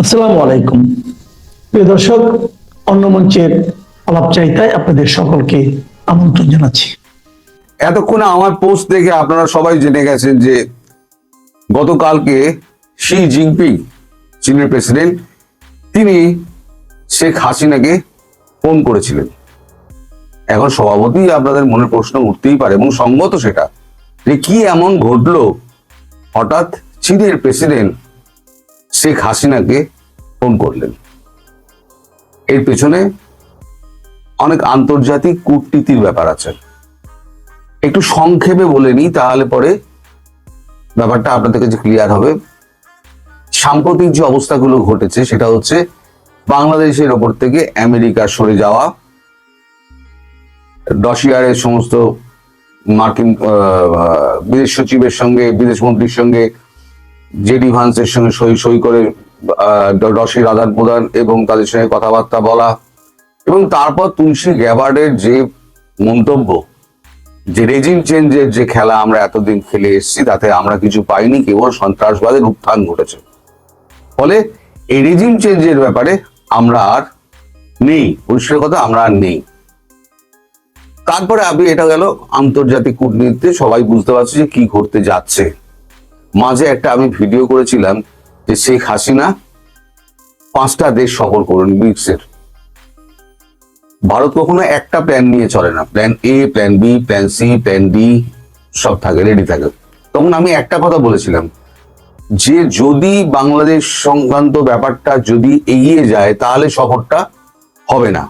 আসসালামু আলাইকুম। প্রিয় দর্শক, অন্য মঞ্চের আলাপচারিতায় আপনাদের সকলকে আমন্ত্রণ জানাচ্ছি। এতক্ষণে আমার পোস্ট দেখে আপনারা সবাই জেনে গেছেন যে গতকালকে শি জিনপিং, চীনের প্রেসিডেন্ট তিনি শেখ হাসিনাকে ফোন করেছিলেন। এখন স্বভাবতই আপনাদের মনে প্রশ্ন উঠতেই পারে এবং সঙ্গত সেটা যে কি এমন ঘটলো হঠাৎ চীনের প্রেসিডেন্ট শেখ হাসিনাকে ফোন করলেন। এর পেছনে অনেক আন্তর্জাতিক কূটনীতির ব্যাপার আছে। একটু সংক্ষেপে বলে নিই, তাহলে পরে ব্যাপারটা আপনাদের কাছে ক্লিয়ার হবে। সাম্প্রতিক যে অবস্থাগুলো ঘটেছে, সেটা হচ্ছে বাংলাদেশের ওপর থেকে আমেরিকা সরে যাওয়া ডসিয়ারের সমস্ত মার্কিন বিদেশ সচিবের সঙ্গে, বিদেশ মন্ত্রীর সঙ্গে জেডি ভান্সের সঙ্গে সই সই করে ড- আদান প্রদান এবং তাদের সঙ্গে কথাবার্তা বলা এবং তারপর তুলসী গ্যাবার্ডের যে মন্তব্য, যে রেজিম চেঞ্জের যে খেলা আমরা এতদিন খেলে এসেছি, তাতে আমরা কিছু পাইনি, কেবল সন্ত্রাসবাদের উত্থান ঘটেছে। ফলে এই রেজিম চেঞ্জের ব্যাপারে আমরা আর নেই, পরিষ্কার কথা, আমরা আর নেই। তারপরে আপনি এটা গেল আন্তর্জাতিক কূটনীতিতে, সবাই বুঝতে পারছে যে কি ঘটতে যাচ্ছে। মাঝে একটা আমি ভিডিও করেছিলাম যে শেখ হাসিনা পাঁচটা দেশ সফর করুন ব্রিক্সের। ভারত কখনো একটা প্ল্যান নিয়ে চলে না। Plan A plan B plan C plan D সব থাকে রেডি থাকে। তখন আমি একটা কথা বলেছিলাম যে যদি বাংলাদেশ সংক্রান্ত ব্যাপারটা যদি এগিয়ে যায়, তাহলে সফরটা হবে না।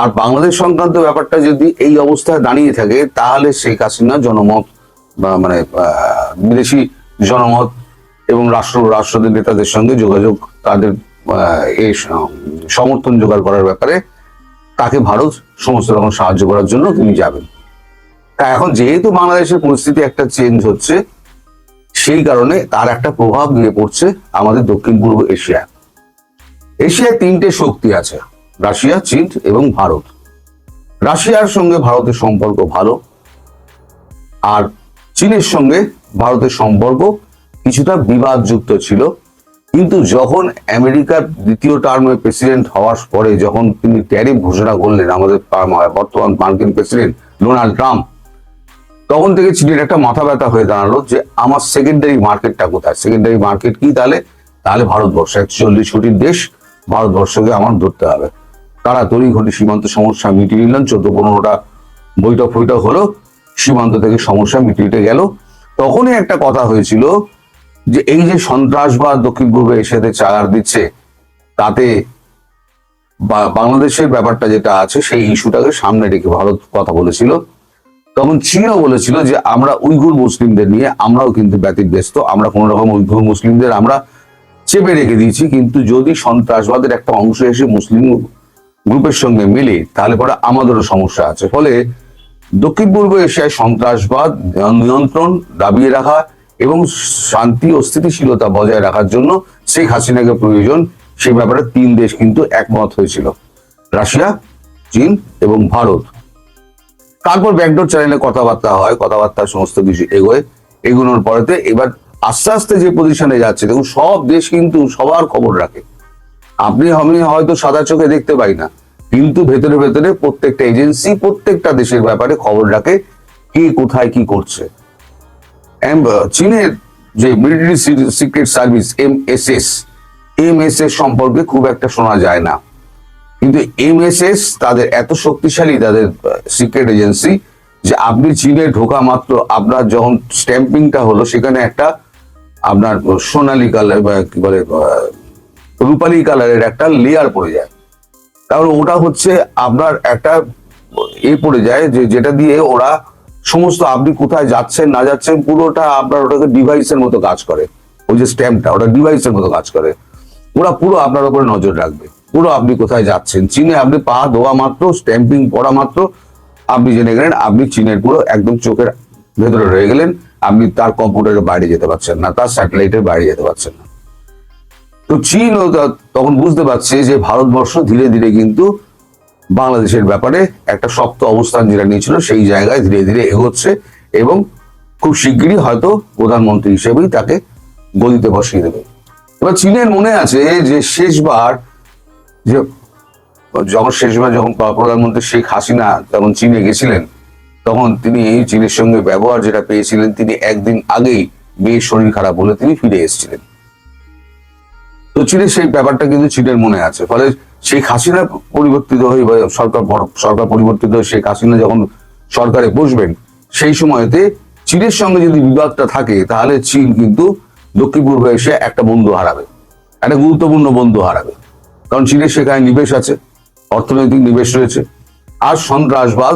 আর বাংলাদেশ সংক্রান্ত ব্যাপারটা যদি এই অবস্থায় দাঁড়িয়ে থাকে, তাহলে শেখ হাসিনা জনমত মানে বিদেশি জনমত এবং রাষ্ট্র, রাষ্ট্রদের নেতাদের সঙ্গে যোগাযোগ, তাদের এই সমর্থন জোগাড় করার ব্যাপারে তাকে ভারত সমস্ত রকম সাহায্য করার জন্য তিনি যাবেন। তা এখন যেহেতু বাংলাদেশের পরিস্থিতি একটা চেঞ্জ হচ্ছে, সেই কারণে তার একটা প্রভাব গিয়ে পড়ছে আমাদের দক্ষিণ পূর্ব এশিয়া। এশিয়ায় তিনটে শক্তি আছে, রাশিয়া, চীন এবং ভারত। রাশিয়ার সঙ্গে ভারতের সম্পর্ক ভালো, আর চীনের সঙ্গে ভারতের সম্পর্ক কিছুটা বিবাদযুক্ত ছিল। কিন্তু যখন আমেরিকার দ্বিতীয় টার্মে প্রেসিডেন্ট হওয়ার পরে যখন তিনি ট্যারিফ ঘোষণা করলেন আমাদের বর্তমান মার্কিন প্রেসিডেন্ট ডোনাল্ড ট্রাম্প, তখন থেকে চীনের একটা মাথা ব্যথা হয়ে দাঁড়াল যে আমার সেকেন্ডারি মার্কেটটা কোথায়? সেকেন্ডারি মার্কেট কি তাহলে? তাহলে ভারতবর্ষ, একচল্লিশ কোটির দেশ ভারতবর্ষকে আমার ধরতে হবে। তারা তড়ি ঘটি সীমান্ত সমস্যা মিটিয়ে নিলেন, চোদ্দ পনেরোটা বৈঠক ফৈঠক হলো, সীমান্ত থেকে সমস্যা মিটিয়ে গেল। তখনই একটা কথা হয়েছিল যে এই যে সন্ত্রাসবাদ দক্ষিণ পূর্বে এশিয়াতে চাগার দিচ্ছে, তাতে বাংলাদেশের ব্যাপারটা যেটা আছে, সেই ইস্যুটাকে সামনে রেখে ভারত কথা বলেছিল। তখন চীনও বলেছিল যে আমরা উইঘুর মুসলিমদের নিয়ে আমরাও কিন্তু ব্যতিব্যস্ত, আমরা কোন রকম উইঘুর মুসলিমদের আমরা চেপে রেখে দিয়েছি, কিন্তু যদি সন্ত্রাসবাদের একটা অংশ এসে মুসলিম গ্রুপের সঙ্গে মেলে, তাহলে পরে আমাদেরও সমস্যা আছে। ফলে দক্ষিণ পূর্ব এশিয়ায় সন্ত্রাসবাদ নিয়ন্ত্রণ দাবিয়ে রাখা এবং শান্তি ও স্থিতিশীলতা বজায় রাখার জন্য শেখ হাসিনাকে প্রয়োজন সেই ব্যাপারে তিন দেশ কিন্তু একমত হয়েছিল। রাশিয়া, চীন এবং ভারত। তারপর ব্যাকডোর চ্যানেলে কথাবার্তা হয় কথাবার্তা সমস্ত কিছু এগোয়। এগুলোর পরেতে এবার আস্তে আস্তে যে পজিশনে যাচ্ছে, দেখুন সব দেশ কিন্তু সবার খবর রাখে। আপনি, আমি হয়তো সাদা চোখে দেখতে পাই না। কিন্তু ভেতরে ভেতরে প্রত্যেকটা এজেন্সি প্রত্যেকটা দেশের ব্যাপারে খবর রাখে কে কোথায় কি করছে। এম- চীনের যে military secret service M S S M S S সম্পর্কে খুব একটা শোনা যায় না। কিন্তু এমএসএস তাদের এত শক্তিশালী তাদের সিক্রেট এজেন্সি যে আপনি চীনে ঢোকা মাত্র আপনার যখন স্ট্যাম্পিংটা হলো সেখানে একটা আপনার সোনালী কালার বা কি বলে আহ, রূপালী কালারের একটা লেয়ার পড়ে যায়। তাহলে ওটা হচ্ছে আপনার একটা এ পড়ে যায় যে যেটা দিয়ে ওরা সমস্ত আপনি কোথায় যাচ্ছেন, না যাচ্ছেন, পুরোটা আপনার ওটাকে ডিভাইসের মতো কাজ করে। ওই যে স্ট্যাম্পটা ওটা ডিভাইসের মতো কাজ করে। ওরা পুরো আপনার উপরে নজর রাখবে। পুরো আপনি কোথায় যাচ্ছেন? চীনে আপনি পা ধোয়া মাত্র স্ট্যাম্পিং পড়া মাত্র। আপনি জেনে গেলেন, আপনি চীনের পুরো একদম চোখের ভেতরে রয়ে গেলেন। আপনি তার কম্পিউটারের বাইরে যেতে পারছেন না, তার স্যাটেলাইটের বাইরে যেতে পারছেন না। তো চীন তখন বুঝতে পারছে যে ভারতবর্ষ ধীরে ধীরে কিন্তু বাংলাদেশের ব্যাপারে একটা শক্ত অবস্থান যেটা নিয়েছিল সেই জায়গায় ধীরে ধীরে এগোচ্ছে এবং খুব শিগগিরই হয়তো প্রধানমন্ত্রী হিসেবেই তাকে গদিতে বসিয়ে দেবে। এবার চীনের মনে আছে যে শেষবার যে যখন শেষবার যখন প্রধানমন্ত্রী শেখ হাসিনা তখন চীনে গেছিলেন, তখন তিনি চীনের সঙ্গে ব্যবহার যেটা পেয়েছিলেন, তিনি একদিন আগেই মেয়ের শরীর খারাপ বলে তিনি ফিরে এসেছিলেন। তো চীনের সেই ব্যাপারটা কিন্তু চীনের মনে আছে। ফলে শেখ হাসিনা পরিবর্তিত হয়ে বা সরকার সরকার পরিবর্তিত হয়ে শেখ হাসিনা যখন সরকারে বসবেন, সেই সময়তে চীনের সঙ্গে যদি বিবাদটা থাকে, তাহলে চীন কিন্তু দক্ষিণ পূর্ব এসে একটা বন্ধু হারাবে। একটা গুরুত্বপূর্ণ বন্ধু হারাবে। কারণ চীনের সেখানে নিবেশ আছে, অর্থনৈতিক নিবেশ রয়েছে। আর সন্ত্রাসবাদ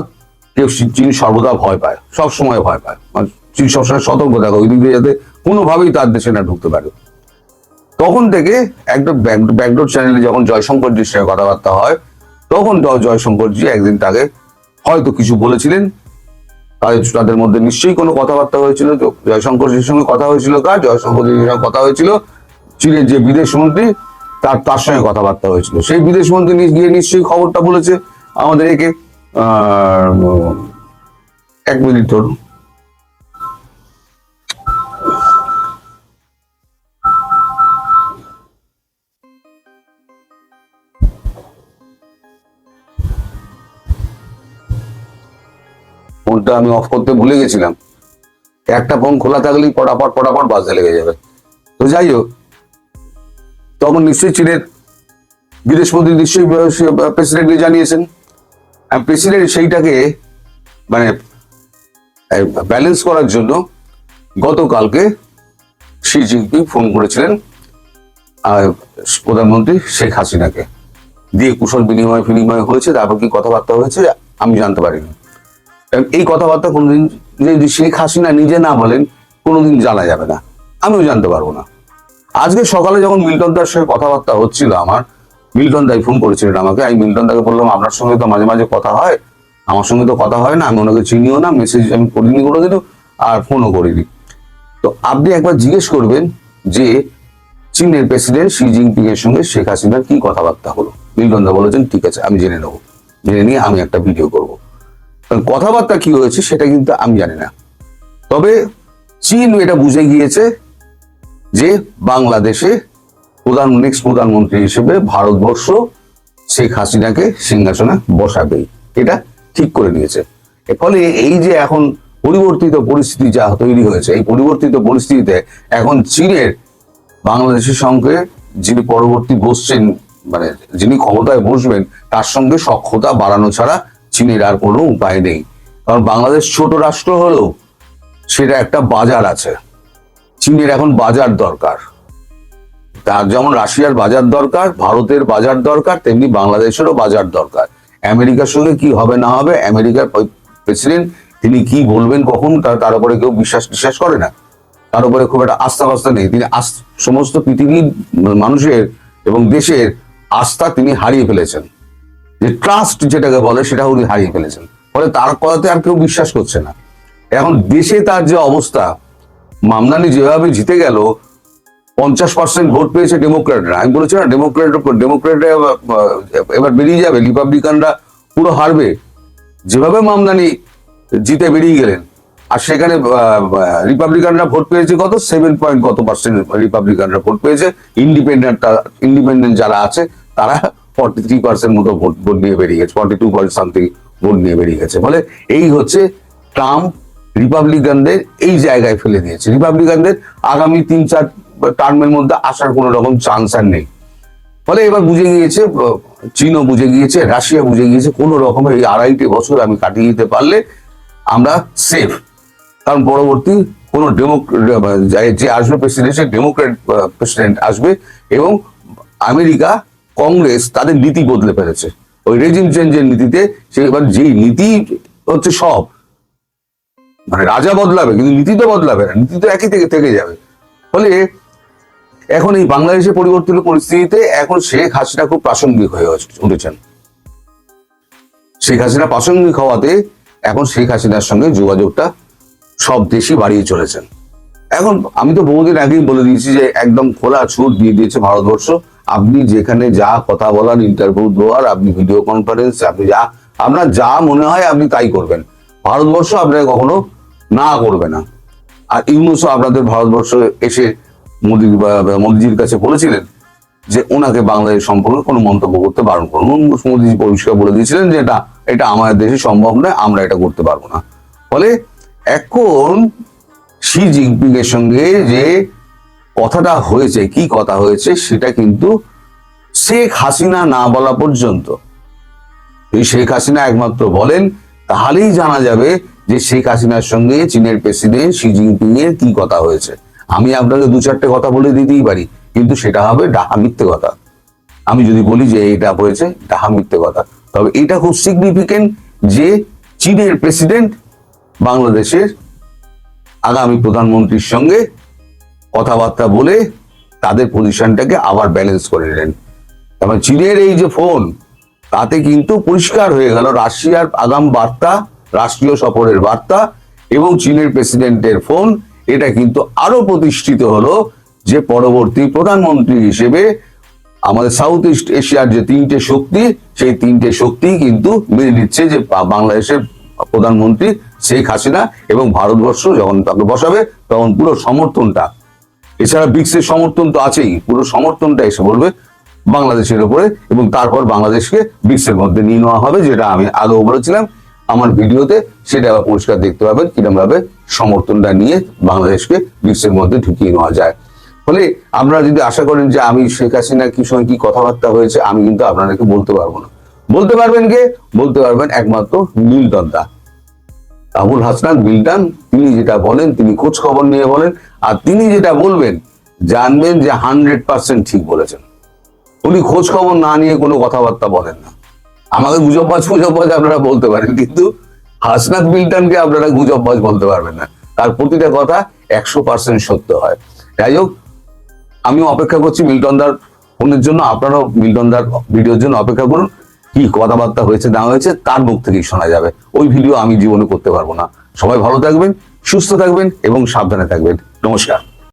কেউ চীন সর্বদা ভয় পায় সব সময় ভয় পায়। মানে চীন সবসময় সতর্ক থাকে, ওই দিক দিয়ে যাতে কোনোভাবেই তার দেশে না ঢুকতে পারে। তখন থেকে একটা ব্যাকডোর চ্যানেলে যখন জয়শঙ্করজির সঙ্গে কথাবার্তা হয়, তখন জ- জয়শঙ্করজি একদিন তাকে হয়তো কিছু বলেছিলেন। তাদের তাদের মধ্যে নিশ্চয়ই কোনো কথাবার্তা হয়েছিল। তো জয়শঙ্করজির সঙ্গে কথা হয়েছিল কার? জয়শঙ্করজির সঙ্গে কথা হয়েছিল চীনের যে বিদেশ মন্ত্রী, তার তার সঙ্গে কথাবার্তা হয়েছিল। সেই বিদেশ মন্ত্রী গিয়ে নিশ্চয়ই খবরটা বলেছে। আমাদের একে এক মিনিট ধরুন। ফোনটা আমি অফ করতে ভুলে গেছিলাম। একটা ফোন খোলা থাকলেই পটাপট পটাপট বাজতে লেগে যাবে। তো যাই হোক, তখন নিশ্চয়ই চীনের বিদেশমন্ত্রী নিশ্চয়ই প্রেসিডেন্টকে জানিয়েছেন। প্রেসিডেন্ট সেইটাকে মানে ব্যালেন্স করার জন্য গতকালকে শি জিনপিং ফোন করেছিলেন প্রধানমন্ত্রী শেখ হাসিনাকে। দিয়ে কুশল বিনিময় বিনিময় হয়েছে, তারপর কি কথাবার্তা হয়েছে, আমি জানতে পারিনি। এই কথাবার্তা কোনোদিন যদি শেখ হাসিনা নিজে না বলেন, কোনোদিন জানা যাবে না। আমিও জানতে পারব না। আজকে সকালে যখন মিল্টন দার সঙ্গে কথাবার্তা হচ্ছিল আমার, মিল্টন দাই ফোন করেছিলেন আমাকে, আমি মিল্টন দাকে বললাম, আপনার সঙ্গে তো মাঝে মাঝে কথা হয়, আমার সঙ্গে তো কথা হয় না, আমি ওনাকে চিনিও না মেসেজ আমি করিনি কোনোদিনও, আর ফোনও করিনি। তো আপনি একবার জিজ্ঞেস করবেন যে চীনের প্রেসিডেন্ট শি জিনপিং এর সঙ্গে শেখ হাসিনার কি কথাবার্তা হলো? মিল্টন দা বলেছেন, ঠিক আছে, আমি জেনে নেব। জেনে নিয়ে আমি একটা ভিডিও করব। কথাবার্তা কি হয়েছে সেটা কিন্তু আমি জানি না। তবে চীন এটা বুঝে গিয়েছে যে বাংলাদেশে প্রধান নেক্সট প্রধানমন্ত্রী হিসেবে ভারতবর্ষ শেখ হাসিনাকে সিংহাসনে বসাবেই। এটা ঠিক করে নিয়েছে। ফলে এই যে এখন পরিবর্তিত পরিস্থিতি যা তৈরি হয়েছে, এই পরিবর্তিত পরিস্থিতিতে এখন চীনের বাংলাদেশের সঙ্গে যিনি পরবর্তী বসছেন মানে যিনি ক্ষমতায় বসবেন, তার সঙ্গে সক্ষতা বাড়ানো ছাড়া চীনের আর কোনো উপায় নেই। কারণ বাংলাদেশ ছোট রাষ্ট্র হলেও সেটা একটা বাজার আছে। চীনের এখন বাজার দরকার। তার যেমন রাশিয়ার বাজার দরকার, ভারতের বাজার দরকার, তেমনি বাংলাদেশেরও বাজার দরকার। আমেরিকার সঙ্গে কি হবে না হবে, আমেরিকার প্রেসিডেন্ট তিনি কি বলবেন কখন তার উপরে কেউ বিশ্বাস বিশ্বাস করে না। তার উপরে খুব একটা আস্থা ফাস্থা নেই। তিনি সমস্ত পৃথিবীর মানুষের এবং দেশের আস্থা তিনি হারিয়ে ফেলেছেন। যে ট্রাস্ট যেটাকে বলে সেটা উনি হারিয়ে ফেলেছেন। ফলে তার কথাতে আর কেউ বিশ্বাস করছে না। এখন দেশে তার যে অবস্থা, মামলানি যেভাবে জিতে গেল, পঞ্চাশ পার্সেন্ট ভোট পেয়েছে ডেমোক্রেটরা আমি বলেছি না ডেমোক্রেট ডেমোক্রেটরা এবার বেরিয়ে যাবে রিপাবলিকানরা পুরো হারবে। যেভাবে মামলানি জিতে বেরিয়ে গেলেন, আর সেখানে রিপাবলিকানরা ভোট পেয়েছে কত? সেভেন পয়েন্ট কত পার্সেন্ট রিপাবলিকানরা ভোট পেয়েছে। ইন্ডিপেন্ডেন্ট ইন্ডিপেন্ডেন্ট যারা আছে, তারা ফর্টি থ্রি পার্সেন্ট মতো ভোট ভোট নিয়ে বেরিয়ে গেছে forty two point something vote নিয়ে বেরিয়ে গেছে। ফলে এই হচ্ছে ট্রাম্প রিপাবলিকানদের এই জায়গায় ফেলে দিয়েছে। রিপাবলিকানদের আগামী তিন চার টার্মের মধ্যে আসার কোনো রকম চান্স আর নেই। ফলে এবার বুঝে গিয়েছে, চীনও বুঝে গিয়েছে, রাশিয়া বুঝে গিয়েছে, কোন রকমের এই আড়াইটি বছর আমি কাটিয়ে দিতে পারলে আমরা সেফ কারণ পরবর্তী কোনো কোন যে আসবে প্রেসিডেন্ট সে ডেমোক্রেট প্রেসিডেন্ট আসবে এবং আমেরিকা কংগ্রেস তাদের নীতি বদলে ফেলেছে। ওই রেজিম চেঞ্জের নীতিতে সে এবার যেই নীতি হচ্ছে সব মানে রাজা বদলাবে, কিন্তু নীতি তো বদলাবে না, নীতি তো একই থেকে থেকে যাবে। ফলে এখন এই বাংলাদেশের পরিবর্তিত পরিস্থিতিতে এখন শেখ হাসিনা খুব প্রাসঙ্গিক হয়ে উঠেছেন। শেখ হাসিনা প্রাসঙ্গিক হওয়াতে এখন শেখ হাসিনার সঙ্গে যোগাযোগটা সব দেশই বাড়িয়ে চলেছেন। এখন আমি তো বহুদিন আগেই বলে দিয়েছি যে একদম খোলা ছুট দিয়ে দিয়েছে ভারতবর্ষ। আপনি যেখানে যা কথা বলার ইন্টারভিউ দেওয়ার, আপনি ভিডিও কনফারেন্স আপনি যা, আপনার যা মনে হয় আপনি তাই করবেন। ভারতবর্ষ আপনাকে কখনো না করবে না। আর ইউনুসও আপনাদের ভারতবর্ষ এসে মোদি বা কাছে বলেছিলেন যে ওনাকে বাংলাদেশ সম্পর্কে কোনো মন্তব্য করতে বারণ করুন। মোদিজি পরিষ্কার বলে দিয়েছিলেন যে এটা এটা আমাদের দেশে সম্ভব নয়, আমরা এটা করতে পারব না। ফলে এখন শি জিনপিং এর সঙ্গে যে কথাটা হয়েছে, কি কথা হয়েছে সেটা কিন্তু শেখ হাসিনা না বলা পর্যন্ত। এই শেখ হাসিনা একমাত্র বলেন, তাহলেই জানা যাবে যে শেখ হাসিনার সঙ্গে চীনের প্রেসিডেন্ট শি জিনপিং এর কি কথা হয়েছে। আমি আপনাকে দু চারটে কথা বলে দিতেই পারি, কিন্তু সেটা হবে ডাহা মিথ্যে কথা। আমি যদি বলি যে এটা হয়েছে, ডাহা মিথ্যে কথা। তবে এটা খুব সিগনিফিকেন্ট যে চীনের প্রেসিডেন্ট বাংলাদেশের আগামী প্রধানমন্ত্রীর সঙ্গে কথাবার্তা বলে তাদের পজিশনটাকে আবার ব্যালেন্স করে নিলেন। তারপর চীনের এই যে ফোন তাতে কিন্তু পরিষ্কার হয়ে গেল রাশিয়ার আগাম বার্তা, রাষ্ট্রীয় সফরের বার্তা এবং চীনের প্রেসিডেন্টের ফোন এটা কিন্তু আরও প্রতিষ্ঠিত হলো যে পরবর্তী প্রধানমন্ত্রী হিসেবে আমাদের সাউথ ইস্ট এশিয়ার যে তিনটে শক্তি, সেই তিনটে শক্তি কিন্তু মেনে নিচ্ছে যে বাংলাদেশের প্রধানমন্ত্রী শেখ হাসিনা এবং ভারতবর্ষ যখন তাকে বসাবে, তখন পুরো সমর্থনটা এছাড়া ব্রিক্সের সমর্থন তো আছেই। পুরো সমর্থনটা এসে বলবে বাংলাদেশের উপরে এবং তারপর বাংলাদেশকে ব্রিক্সের মধ্যে নিয়ে নেওয়া হবে, যেটা আমি আগেও বলেছিলাম। আমার ভিডিওতে সেটা আবার পরিষ্কার দেখতে পাবেন কীরকম ভাবে সমর্থনটা নিয়ে বাংলাদেশকে ব্রিক্সের মধ্যে ঢুকিয়ে নেওয়া যায়। ফলে আপনারা যদি আশা করেন যে আমি শেখ হাসিনা কি সঙ্গে কি কথাবার্তা হয়েছে, আমি কিন্তু আপনাদেরকে বলতে পারব না। বলতে পারবেন কে? বলতে পারবেন একমাত্র মিল্টন দা আবুল হাসনান মিল্টন তিনি যেটা বলেন, তিনি খোঁজ খবর নিয়ে বলেন। আর তিনি যেটা বলবেন, জানবেন যে হান্ড্রেড পার্সেন্ট ঠিক বলেছেন। উনি খোঁজ খবর না নিয়ে কোনো কথাবার্তা বলেন না। আমাকে গুজববাজ গুজববাজ আপনারা বলতে পারেন, কিন্তু হাসনাত মিল্টনকে আপনারা গুজববাজ বলতে পারবেন না। তার প্রতিটা কথা একশো পার্সেন্ট সত্য হয়। যাই হোক, আমিও অপেক্ষা করছি মিল্টনদার ফোনের জন্য। আপনারাও মিল্টনদার ভিডিওর জন্য অপেক্ষা করুন, কি কথাবার্তা হয়েছে, না হয়েছে, তার মুখ থেকেই শোনা যাবে। ওই ভিডিও আমি জীবনে করতে পারব না। সবাই ভালো থাকবেন। সুস্থ থাকবেন এবং সাবধানে থাকবেন। নমস্কার।